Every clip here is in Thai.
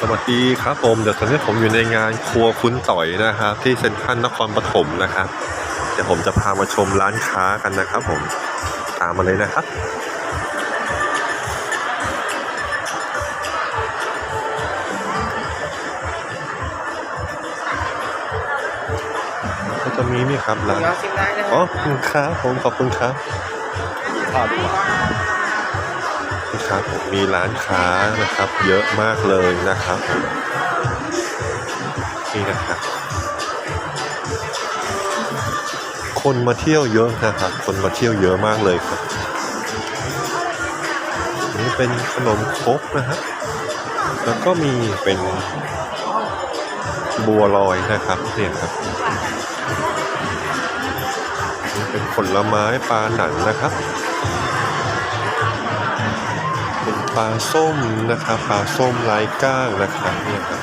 สวัสดีครับผมเดี๋ยวตอนนี้ผมอยู่ในงานครัวคุณต่อยนะครับ ที่เซ็นทรัลนครปฐมนะครับ เดี๋ยวผมจะพามาชมร้านค้ากันนะครับผมตามมาเลยนะครับก็จะมีนี่ครับร้านเราชิมได้นะคอ๋อรับขอบคุณครับผมขอบคุณครับ นี่ครับมีร้านค้านะครับ เยอะมากเลยนะครับนี่นะครับคนมาเที่ยวเยอะนะครับคนมาเที่ยวเยอะมากเลยครับนี่เป็นขนมครกนะฮะแล้วก็มีเป็นบัวลอยนะครับเนี่ยครับนี่เป็นผลไม้ปลาหนังนะครับ ปลาส้มนะครับปลาส้มลายก้างนะครับเนี่ยครับ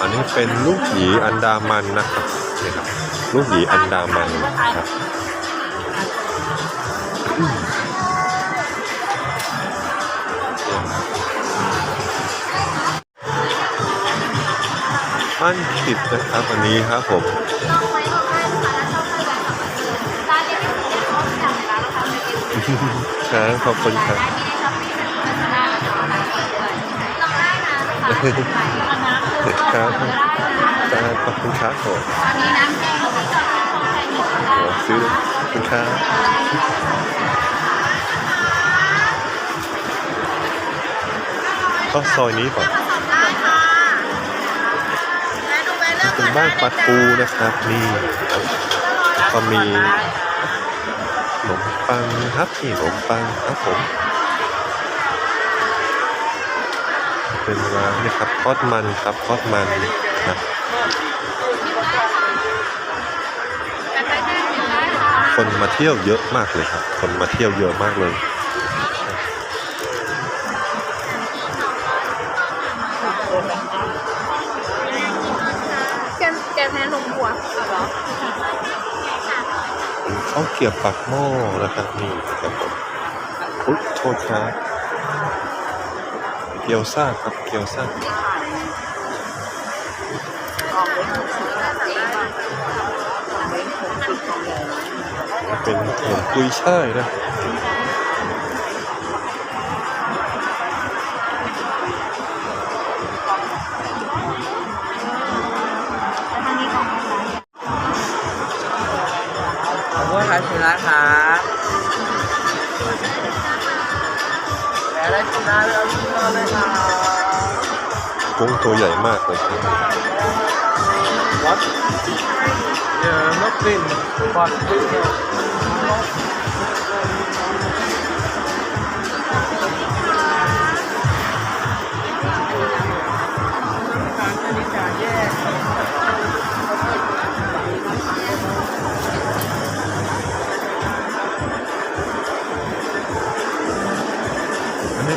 อันนี้เป็นลูกหยีอันดามันนะครับนี่ครับลูกหยีอันดามันนะครับปั้นขิดนะครับอันนี้ครับผม ครับขอบคุณครับครับจ้าขอบคุณครับผมเดี๋ยวซื้อคุณครับก็ซอยนี้ก่อนเป็นบ้านปลาทูนะครับนี่ก็มีขนม ปังครับนี่ขนมปังครับผม เป็นร้านนี่ครับทอดมันครับทอดมันนะคนมาเที่ยวเยอะมากเลยครับ คนมาเที่ยวเยอะมากเลย ข้าวเกรียบปักหม้อนะครับนี่ครับผมอุ๊ยโทษครับเกี๊ยวซ่าครับเกี๊ยวซ่าเป็นขนมกุยช่ายนะ กุ้งตัวใหญ่มากเลย What? Yeah, nothing. But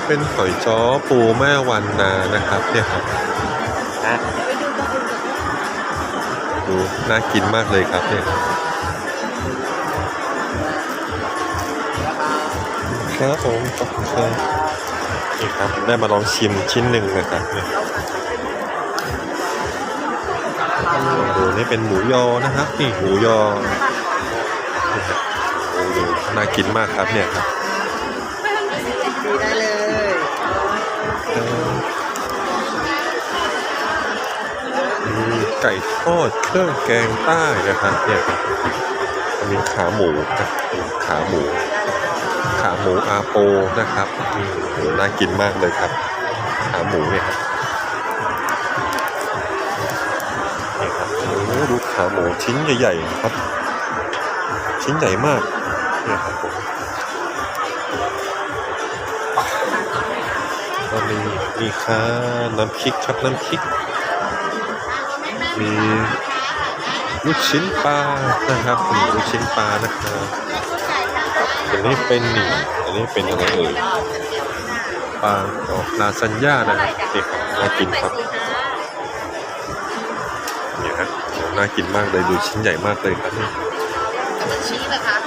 เป็นหอยจ้อปูแม่วันนานะครับเนี่ยครับดูน่ากินมากเลยครับเนี่ยครับผมขอบคุณครับนี่ครับได้มาลองชิมชิ้นหนึ่งนะครับเนี่ยโอ้โหนี่เป็นหมูยอนะครับนี่หมูยอนี่ครับโอ้โหน่ากินมากครับเนี่ยครับ ไก่ทอดเครื่องแกงใต้นะครับเนี่ยมีขาหมูนะขาหมู ขาหมูอาโปนะครับนี่โหน่ากินมากเลยครับ ขาหมูเนี่ยครับนี่ครับโอ้ดูขาหมูชิ้นใหญ่ๆครับ ชิ้นใหญ่มากเนี่ยครับผมก็มีมีค่ะน้ำพริกครับน้ำพริก มีลูกชิ้นปลานะครับมีลูกชิ้นปลานะครับอันนี้เป็นนี่อันนี้เป็นอะไรเอ่ยปลาออกลาซานญ่านะครับเด็กน่ากินครับเนี่ยครับโอ้น่ากินมากเลยดูชิ้นใหญ่มากเลยครับนี่ชี้นะคะ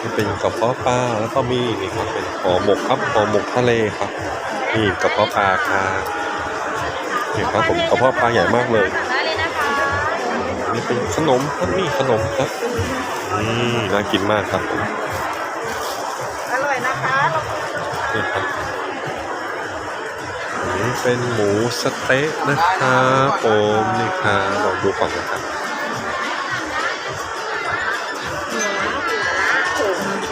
นี่เป็นกระเพาะปลาแล้วก็มีนี่ครับเป็นห่อหมกครับห่อหมกทะเลครับนี่กระเพาะปลาครับนี่ครับผมกระเพาะปลาใหญ่มากเลย ได้เลยนะคะนี่เป็นขนมครับนี่ขนมครับอืมน่ากินมากครับผมอร่อยนะคะนี่ครับนี่เป็นหมูสะเต๊ะนะครับผมนี่ครับลองดูก่อนนะครับ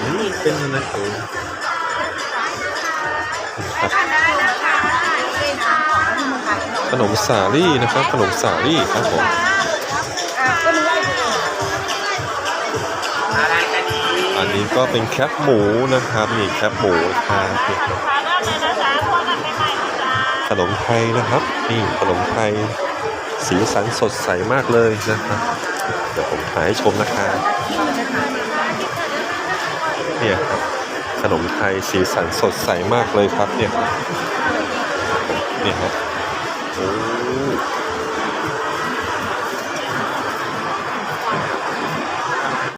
อืมเป็นอะไรครับครับได้นะคะได้ค่ะขนมสาลี่นะครับ ขนมสาลี่ครับผม อันนี้ก็เป็นแคปหมูนะครับนี่แคปหมูครับนี่ครับขนมไทยนะครับ นี่ขนมไทย สีสันสดใสมากเลยนะครับเดี๋ยวผมถ่ายให้ชมนะครับเนี่ยครับขนมไทยสีสันสดใสมากเลยครับเนี่ยเนี่ยครับโอ้